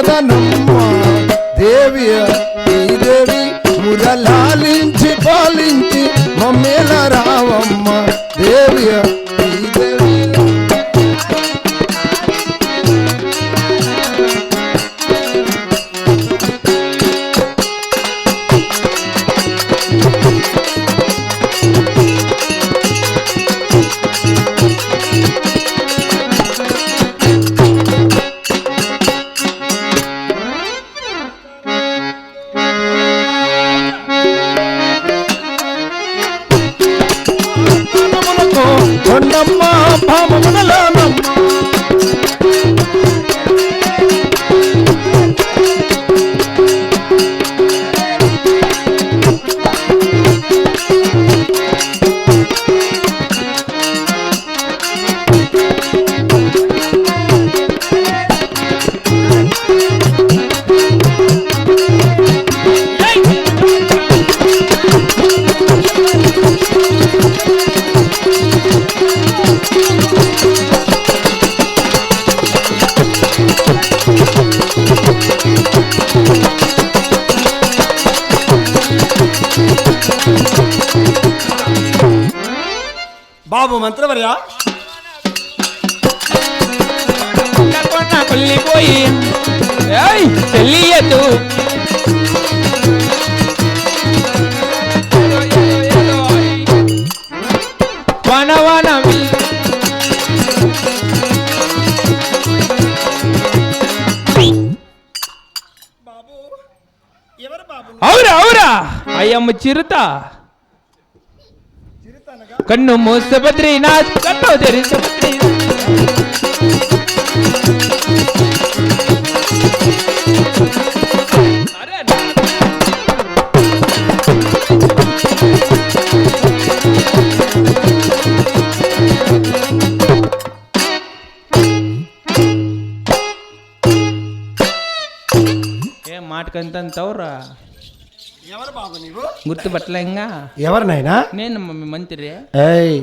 সদানন্দ బాబు మంత్రవర్యా కుళ్ళిపోయి తెలియదు అవురా అవురా అయ్యమ్మ చిరుతా కన్ను మూస్తే బద్రీనాథ్ కన్ను తెరిస్తే మాటకంతంతవరా ఎవరు బాబు నీవు? గుర్తుపట్టలే ఇంకా. ఎవరినైనా? నేను మీ మంత్రి. ఏయ్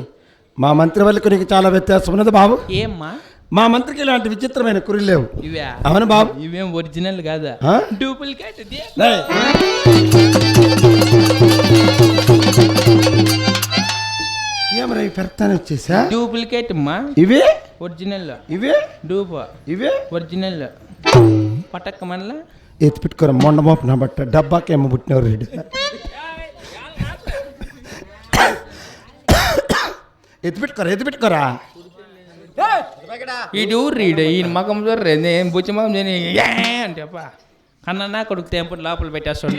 మా మంత్రి వాళ్ళకు నీకు చాలా వ్యత్యాసం ఉన్నది బాబు. ఏమ్మా? మా మంత్రికి ఇలాంటి విచిత్రమైన కుర్రలు లేవు. ఇవే? అవును బాబు. ఇవేం ఒరిజినల్ కాదా? ఆ? డూప్లికేట్ ఇది. ఏయ్. ఏమరా ఈ పెడతానే వచ్చేసా? డూప్లికేట్ అమ్మా. ఇవే? ఒరిజినల్. ఇవే? డూప్. ఇవే? ఒరిజినల్. పటక్క మనల ఎత్తి పెట్టుకోరా మొండ మోపు నా బట్ట డబ్బాకేమో పుట్టినవారు రెడ్డి ఎత్తి పెట్టుకోరా ఎత్తి పెట్టుకోరా ఇటు రీడ్ ఈ మగం చూడరు నేను బుచ్చి మగం చేయని ఏ అంటే అప్ప కన్నా కొడుకు తెంపుడు లోపల పెట్టేస్తాడు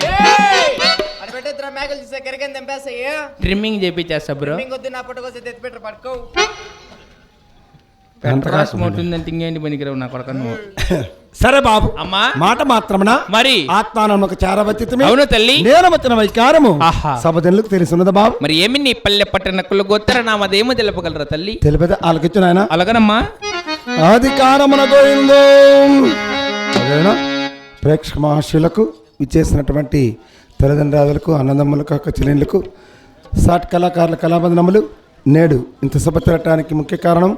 అది పెట్టేద్దరా మేకలు చూసే కరిగని తెంపేస్తాయి ట్రిమ్మింగ్ చేపించేస్తా బ్రో ఇంకొద్దు నా పుట్టకొస్తే ఎత్తి పెట్టరు పట్టుకో పెట్రాసం ఉంటుందంటే ఇంకేంటి పనికిరావు నా కొడుకు నువ్వు సరే బాబు. అమ్మా. మాట మాత్రమున మరి? ఆత్మానమ్మకు చారవచ్చితమే అవును తల్లి. నేను వచ్చిన వైకారము. ఆహా. సభజనులకు తెలుసున్నదా బాబు. మరి ఏమి నీ పల్లె పట్టణకులు గోత్తర నామదేమో తెలపగలరా తల్లి? తెలిపేది ఆలకిచ్చు నాయన. అలాగనమ్మా. అధికారమున గోయిందో అదేనా ప్రేక్షక మహర్షులకు విచ్చేసినటువంటి తల్లిదండ్రులకు అన్నదమ్ములకు అక్క చెల్లెళ్ళకు సాట్ కళాకారుల కళాబంధనములు నేడు ఇంత సభ తిరగటానికి ముఖ్య కారణం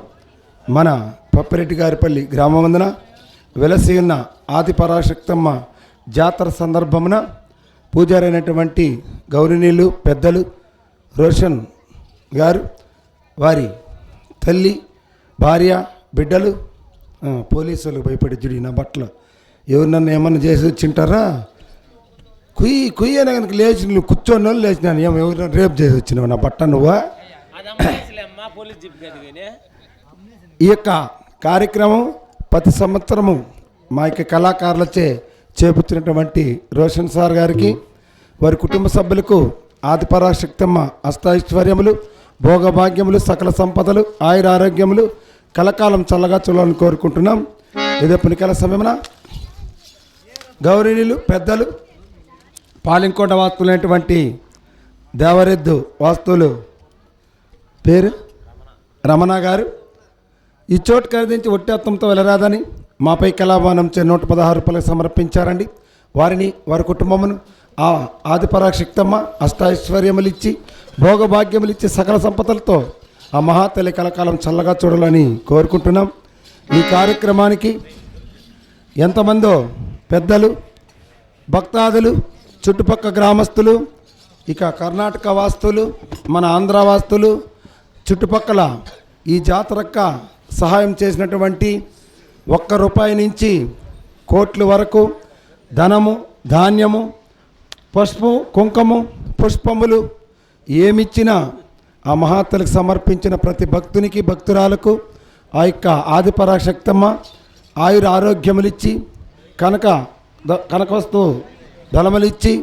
మన పప్పిరెడ్డి గారిపల్లి గ్రామవందన వెలసి ఉన్న ఆది పరాశక్తమ్మ జాతర సందర్భమున పూజారైనటువంటి గౌరీనీలు పెద్దలు రోషన్ గారు వారి తల్లి భార్య బిడ్డలు ఆ, పోలీసు వాళ్ళకి భయపడి జుడి నా బట్టలు. ఎవరు నన్ను ఏమన్నా చేసి వచ్చింటారా? కుయ్యి కుయ్యి అనే కనుక లేచి నువ్వు కూర్చొని వాళ్ళు లేచినాను ఏమో ఎవరు రేపు చేసి వచ్చినావు నా బట్ట నువ్వా? ఈ యొక్క కార్యక్రమం ప్రతి సంవత్సరము మా యొక్క కళాకారులచే చేపుచ్చినటువంటి రోషన్ సార్ గారికి వారి కుటుంబ సభ్యులకు ఆదిపరాశక్తమ్మ అష్టైశ్వర్యములు భోగభాగ్యములు సకల సంపదలు ఆయుర ఆరోగ్యములు కలకాలం చల్లగా చూడాలని కోరుకుంటున్నాం. ఇదే పునికల సమయమున గౌరీణులు పెద్దలు పాలింకోట వాస్తులైనటువంటి దేవరెద్దు వాస్తువులు పేరు రమణ గారు ఈ చోటు ఖరీదించి ఒట్టేత్తంతో వెళ్ళరాదని మాపై కళాభవనం చే నూట పదహారు రూపాయలకు సమర్పించారండి. వారిని వారి కుటుంబమును ఆ ఆదిపరాశక్తమ్మ అష్టైశ్వర్యములు ఇచ్చి భోగభాగ్యములు ఇచ్చి సకల సంపదలతో ఆ మహాతల్లి కలకాలం చల్లగా చూడాలని కోరుకుంటున్నాం. ఈ కార్యక్రమానికి ఎంతమందో పెద్దలు భక్తాదులు చుట్టుపక్క గ్రామస్తులు ఇక కర్ణాటక వాస్తులు మన ఆంధ్ర వాస్తులు చుట్టుపక్కల ఈ జాతరక్క సహాయం చేసినటువంటి ఒక్క రూపాయి నుంచి కోట్ల వరకు ధనము ధాన్యము పసుపు కుంకము పుష్పములు ఏమిచ్చినా ఆ మహాతలకు సమర్పించిన ప్రతి భక్తునికి భక్తురాలకు ఆ యొక్క ఆదిపరాశక్తమ్మ ఆయుర ఆరోగ్యములిచ్చి కనుక కనక వస్తువు ధనములిచ్చి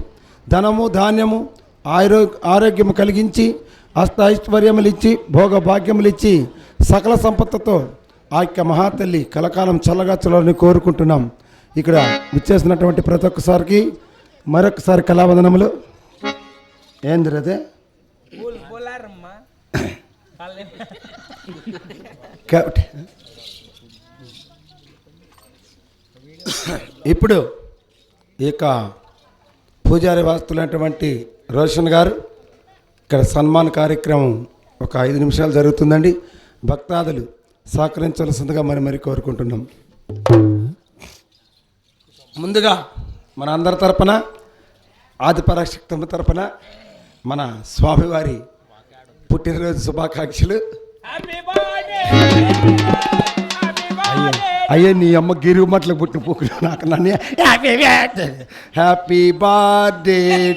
ధనము ధాన్యము ఆరో ఆరోగ్యము కలిగించి అష్ట ఐశ్వర్యములిచ్చి భోగభాగ్యములిచ్చి సకల సంపత్తుతో ఆ యొక్క మహాతల్లి కలకాలం చల్లగా చల్లని కోరుకుంటున్నాం. ఇక్కడ విచ్చేసినటువంటి ప్రతి ఒక్కసారికి మరొకసారి కళావందనములు. ఏంది అదే ఇప్పుడు ఈ యొక్క పూజారి వాస్తులైనటువంటి రోషన్ గారు ఇక్కడ సన్మాన్ కార్యక్రమం ఒక ఐదు నిమిషాలు జరుగుతుందండి. భక్తాదులు సహకరించవలసిందిగా మరి మరి కోరుకుంటున్నాం. ముందుగా మన అందరి తరపున ఆదిపరాశక్తమ్మ తరపున మన స్వామివారి పుట్టినరోజు శుభాకాంక్షలు. అయ్యే నీ అమ్మ గిరి మట్ల పుట్టిన పోకులు నాకు నన్ను. హ్యాపీ హ్యాపీ బర్త్డే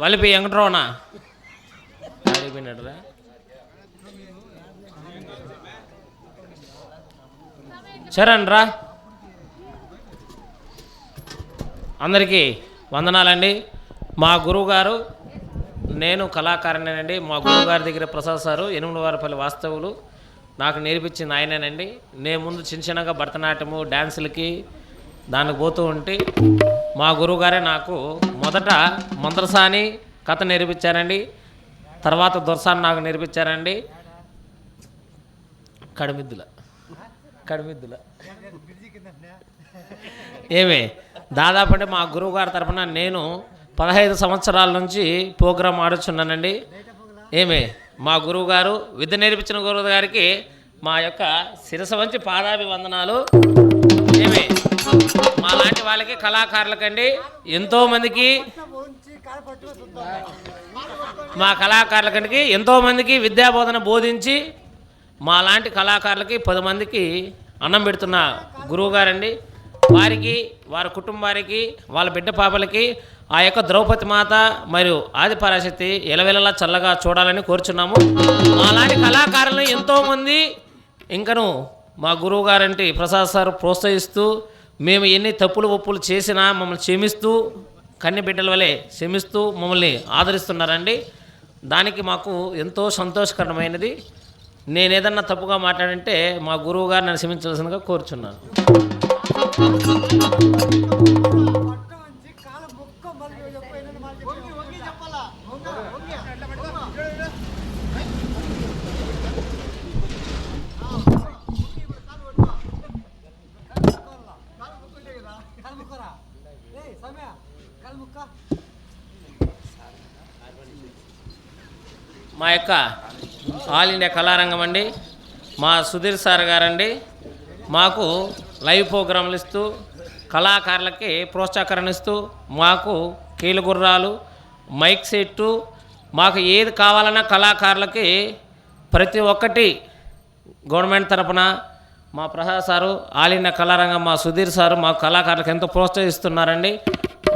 వలిపి వెంకట్రావునా అడిగిపోయినట్రా చరణ్ రా అందరికీ వందనాలండి. మా గురువుగారు నేను కళాకారునేనండి మా గురువుగారి దగ్గర ప్రసాద్ సారు ఎనిమిది వారపల్లి వాస్తవులు. నాకు నేర్పించింది ఆయనేనండి. నేను ముందు చిన్న చిన్నగా భరతనాట్యము డ్యాన్సులకి దానికి పోతూ ఉంటే మా గురువుగారే నాకు మొదట మందరసాని కథ నేర్పించారండి. తర్వాత దొరసాన్ని నాకు నేర్పించారండి. కడిమిద్దుల. కడిమిద్దుల. ఏమే దాదాపు అంటే మా గురువు గారి తరఫున నేను పదహైదు సంవత్సరాల నుంచి ప్రోగ్రాం ఆడుచున్నానండి. ఏమే మా గురువు గారు విద్య నేర్పించిన గురువు గారికి మా యొక్క శిరస వంచి పాదాభివందనాలు. ఏమే మా లాంటి వాళ్ళకి కళాకారులకండి. ఎంతోమందికి మా కళాకారులకండి ఎంతోమందికి విద్యాబోధన బోధించి మా లాంటి కళాకారులకి పది మందికి అన్నం పెడుతున్న గురువు గారండి వారికి వారి కుటుంబానికి వాళ్ళ బిడ్డ పాపలకి ఆ యొక్క ద్రౌపది మాత మరియు ఆది పరాశక్తి ఎలవెలలా చల్లగా చూడాలని కోరుచున్నాము. మాలాంటి కళాకారులను ఎంతోమంది ఇంకను మా గురువు గారంటే ప్రసాద్ సార్ ప్రోత్సహిస్తూ మేము ఎన్ని తప్పులు ఒప్పులు చేసినా మమ్మల్ని క్షమిస్తూ కన్నె బిడ్డల వలె క్షమిస్తూ మమ్మల్ని ఆదరిస్తున్నారండి. దానికి మాకు ఎంతో సంతోషకరమైనది. నేను ఏదన్నా తప్పుగా మాట్లాడంటే మా గురువు గారు నన్ను క్షమించాల్సిందిగా కోరుచున్నాను. మా యొక్క ఆల్ ఇండియా కళారంగం అండి. మా సుధీర్ సార్ గారండి. మాకు లైవ్ ప్రోగ్రాంలు ఇస్తూ కళాకారులకి ప్రోత్సాహకరణ ఇస్తూ మాకు కీలుగుర్రాలు మైక్ సెట్టు మాకు ఏది కావాలన్నా కళాకారులకి ప్రతి ఒక్కటి గవర్నమెంట్ తరపున మా ప్రసాద్ సారు ఆల్ ఇండియా కళారంగం మా సుధీర్ సారు మా కళాకారులకు ఎంతో ప్రోత్సహిస్తున్నారండి.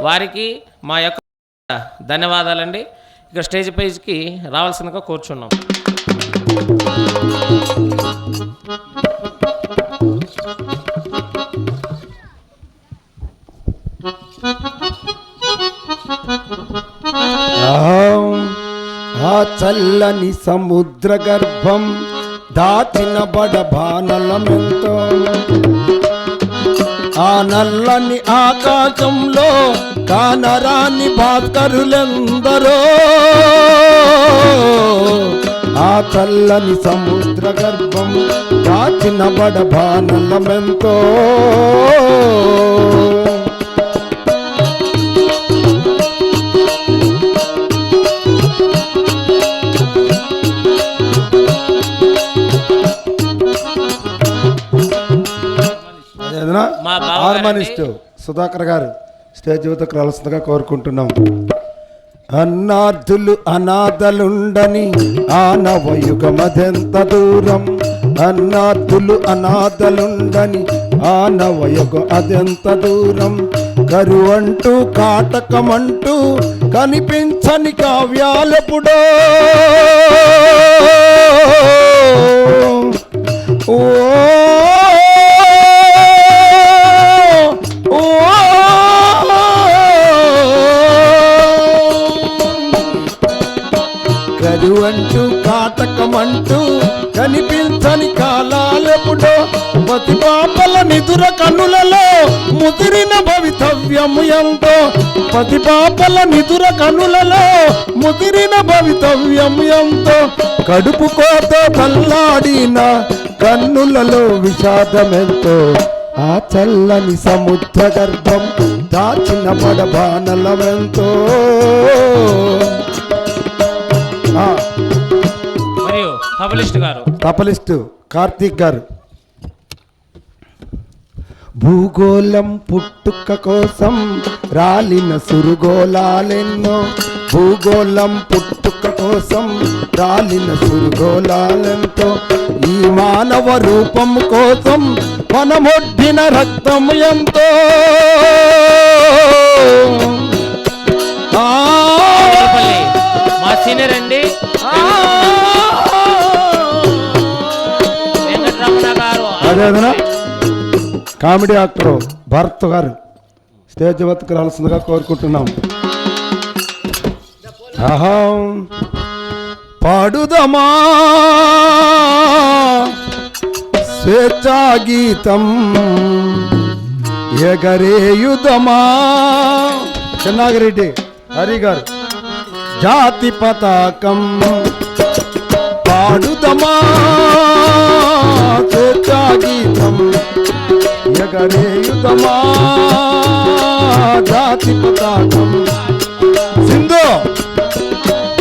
వారికి మా యొక్క ధన్యవాదాలండి. ఇక స్టేజ్ పేజ్కి రావాల్సిందిగా కూర్చున్నాం. ఆ చల్లని సముద్ర గర్భం దాచిన బడబానలమెంతో. ఆ నల్లని ఆకాశంలో కానరాని భాస్కరులెందరో? ఆ చల్లని సముద్ర గర్భం దాచిన బడభానలమెంతో మా హార్మోనిస్ట్ సుధాకర్ గారు స్టేజ్ యువతకు రాల్సిందిగా కోరుకుంటున్నాం. అన్నార్థులు అనాథలుండని ఆనవయుగమదెంత దూరం? అన్నార్థులు అనాథలుండని ఆనవయుగం అదెంత దూరం కరువంటూ కాటకమంటూ కనిపించని కావ్యాలపుడో ఓ పతి పాపల నిదుర కనులలో ముదిరిన భవితవ్యము ఎంతో. పతి పాపల నిదుర కనులలో ముదిరిన భవితవ్యము ఎంతో. కడుపు కోత తల్లాడిన కన్నులలో విషాదమెంతో. ఆ చల్లని సముద్ర గర్భం దాచిన పడబానలమెంతో. మరియు పబ్లిస్ట్ గారు. తపలిస్టు కార్తీక్ గారు. భూగోళం పుట్టుక కోసం రాలిన సురుగోళాలెన్నో. భూగోళం పుట్టుక కోసం రాలిన సురుగోళాలెంతో. ఈ మానవ రూపం కోసం మనమొడ్డిన రక్తం ఎంతో. మా సీనియర్ అండి. వెంకటరమణ గారు. అదేనా? కామెడీ యాక్టర్ భరత్ గారు స్టేజ్ వద్దకు రాల్సిందిగా కోరుకుంటున్నాం. ఆహా పాడుదమా? స్వేచ్ఛా గీతం ఎగరేయుదమా? చెన్నాగిరెడ్డి హరి గారు జాతి పతాకం పాడుదమా? ఎగరేయుదమా జాతి పతాకం. సింధు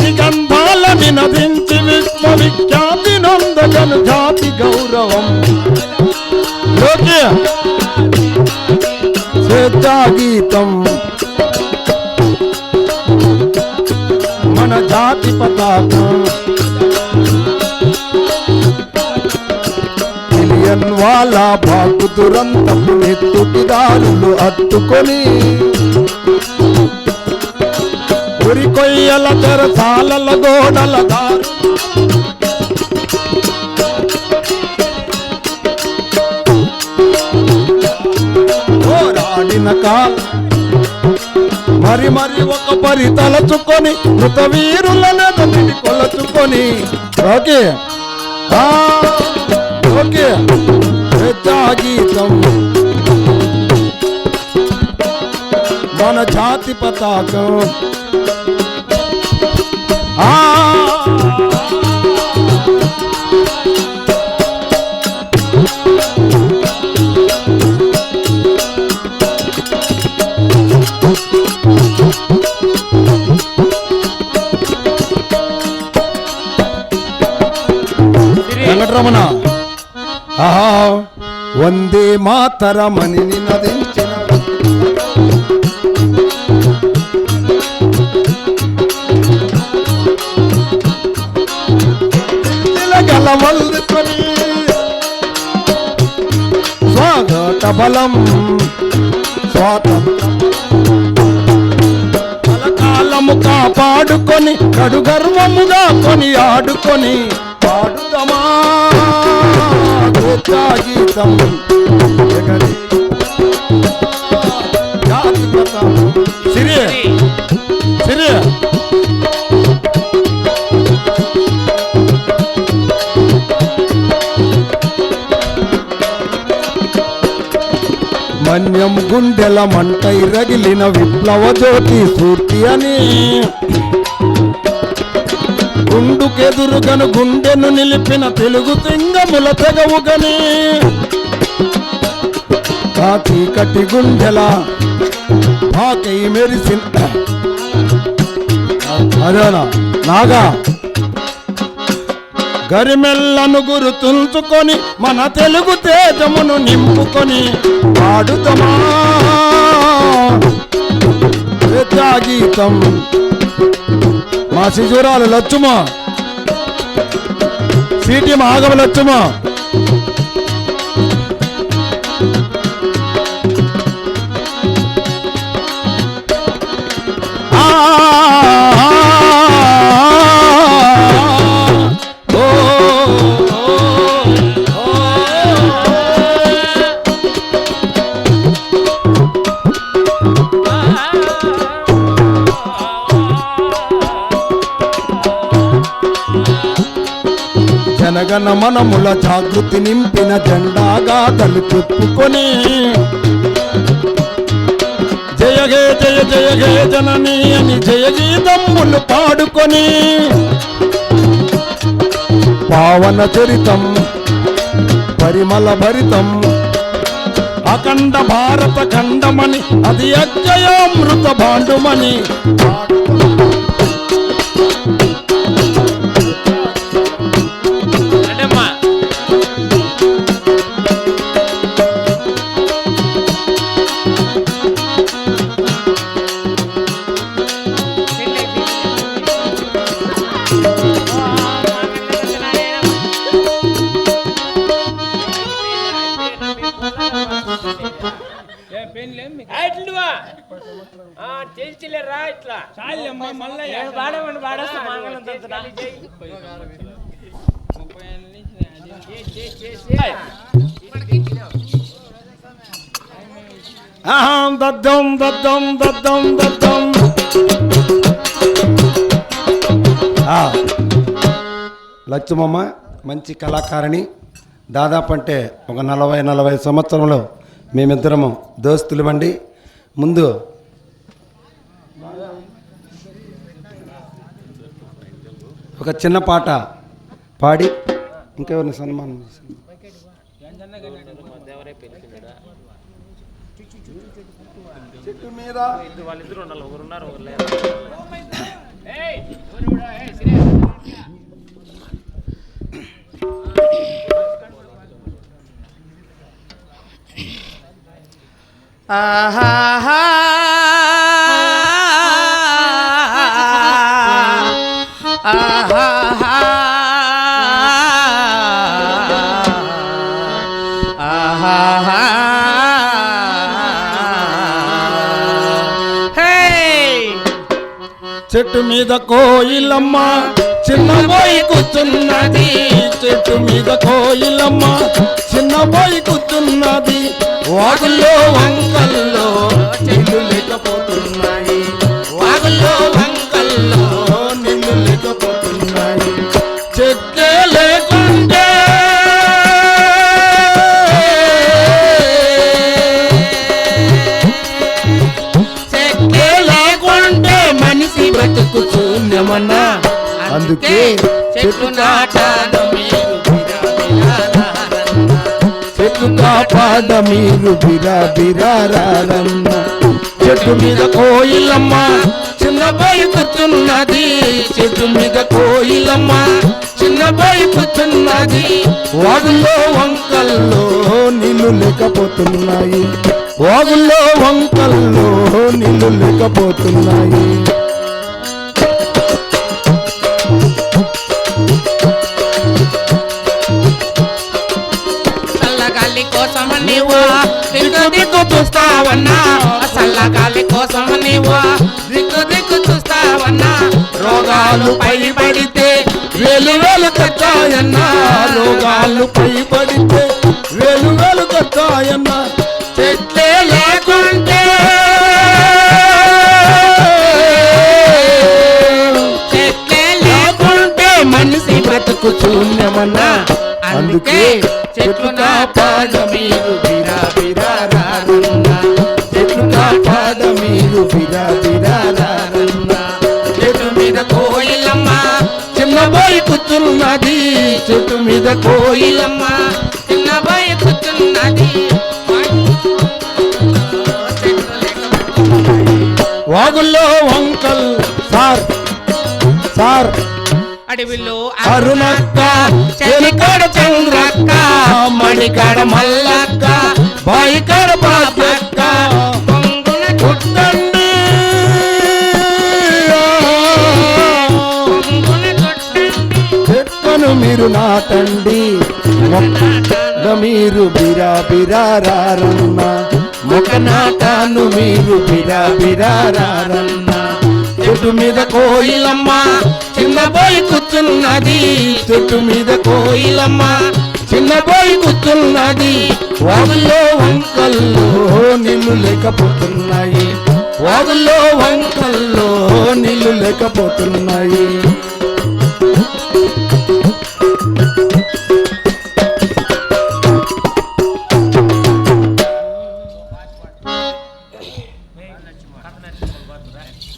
దిగంధాల నినదించి విశ్వవిఖ్యాతి నందగను జాతి గౌరవం. గీతం మన జాతి పతాకం. మిలియన్ వాళ్ళ బాకు దురంతం నెత్తుటిదారులు అత్తుకొని ఉరి కొయ్యల తెరసాలల గోడల దారు. పోరాడిన కాల మరి మరి ఒక పరి తలచుకొని మృత వీరులను కొలచుకొని. ఓకే. ఆ, ఓకే స్వేచ్ఛా గీతం మన జాతి పతాకం ఆ వెంకటరమణ ఆహా వందే మాతరమని నినదించిన గలవల్లుకొని స్వాగత బలం స్వాతంత్రం కలకాలము కాపాడుకొని కడు గర్వముగా కొని ఆడుకొని పాడుదమా స్వేచ్ఛా గీతం ఎగరి జాతి సిరి. సిరి. మన్యం గుండెల మంటై రగిలిన విప్లవ జ్యోతి స్ఫూర్తి అని. గుండుకెదురుగను గుండెను నిలిపిన తెలుగు సింగముల తెగవుగని. ఆ చీకటి గుండెల పాకై మెరిసిన అదేనా నాగా. గరిమెల్లను గురుతుంచుకొని మన తెలుగు తేజమును నింపుకొని పాడుతమా గీతం మా శిశురాలు లచ్చుమా. సీటీ ఆగమ లచ్చుమా. జనగణ మనముల జాగృతి నింపిన జెండాగా తలు చెప్పుకొని. జయ హే జయ జయ హే జనని అని జయ పాడుకొని. పావన చరితం పరిమళ భరితం అఖండ భారత ఖండమని అది అక్షయామృత భాండుమని. బాడమండి బాడేస్తా మంగళం తంతున్నా ముప్పై ఏళ్ళ నుంచి ఆహాం దద్దం దద్దం దద్దం దద్దం. ఆ, లచ్చమమ్మ మంచి కళాకారిణి. దాదాపు అంటే ఒక నలభై నలభై సంవత్సరంలో మేమిద్దరము దోస్తులమండి ముందు ఒక చిన్న పాట పాడి ఇంకెవరిని సన్మానం చేసింది చెట్టు మీద వాళ్ళిద్దరు ఉండాలి ఒకరు ఉన్నారు ఒకరు లేరు ఆహాహా. చెట్టు మీద కోయిలమ్మ చిన్న పోయి కూర్చున్నది. చెట్టు మీద కోయిలమ్మ చిన్న పోయి కూర్చున్నది. వాగుల్లో వంకల్ అందుకే చెట్లు నాటాను మీరు చెట్టు కాపాడ మీరు బిరా బిరారమ్మ చెట్టు మీద కోయిలమ్మ చిన్న బాయి చెట్టు మీద కోయిలమ్మ చిన్న బాయి వాగుల్లో వంకల్లో నీళ్ళు లేకపోతున్నాయి. వాగుల్లో వంకల్లో నీళ్ళు లేకపోతున్నాయి. నీవు? దిక్కు దిక్కు చూస్తావన్నా? చల్లగాలి కోసం నీవు? దిక్కు దిక్కు చూస్తావన్నా? రోగాలు పై పడితే వేలు వేలు కట్టాయన్నా? రోగాలు పై పడితే వేలు వేలు కట్టాయన్నా? చెట్లే లేకుంటే చెట్లే లేకుంటే మనిషి బ్రతుకు చూడమన్నా అందుకే కాపాడ మీరు బిరా బిరారన్నా చెట్లు కాపాడ మీరు బిరా బిరారన్నా చెట్టు మీద కోయిలమ్మ చిన్న బాయి కూర్చున్నది చెట్టు మీద కోయిలమ్మ చిన్న బాయి కూర్చున్నది అడవిలో అరుణక్క చెలికాడ చంద్రక్క మణికాడ మల్లక్క బాయికాడ బాబక్క పొంగున పుట్టండి పొంగున కొట్టండి మీరు నాటండి. మీరు బిరా బిరారన్న మొక్క నాటాను మీరు బిరా బిరారన్న చెట్టు మీద కోయిలమ్మ చిన్నబోయి కూర్చున్నది చెట్టు మీద కోయిలమ్మ. చిన్నబోయి కూర్చున్నది వాగుల్లో వంకల్లో నీళ్ళు లేకపోతున్నాయి. వాగుల్లో వంకల్లో నీళ్ళు లేకపోతున్నాయి.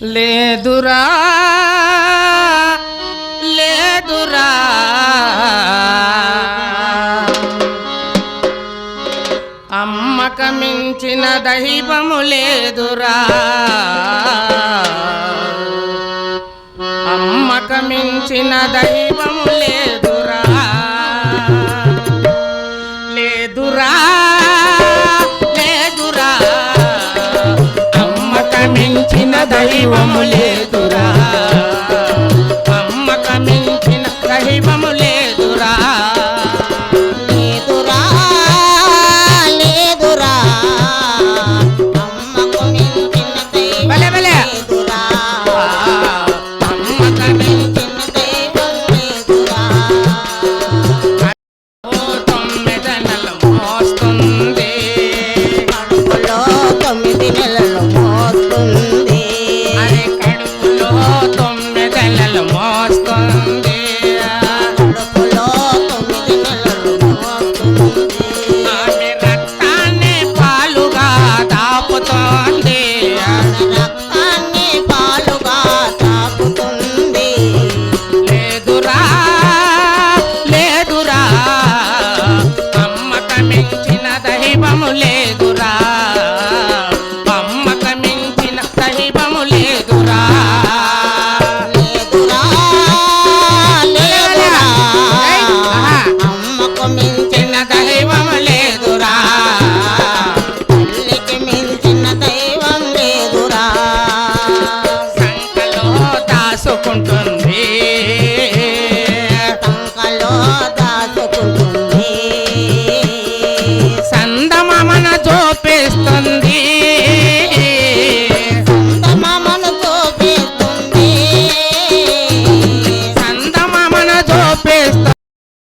లేదురా. లేదురా అమ్మక మించిన దైవము లేదురా. అమ్మక మించిన దైవము లేదురా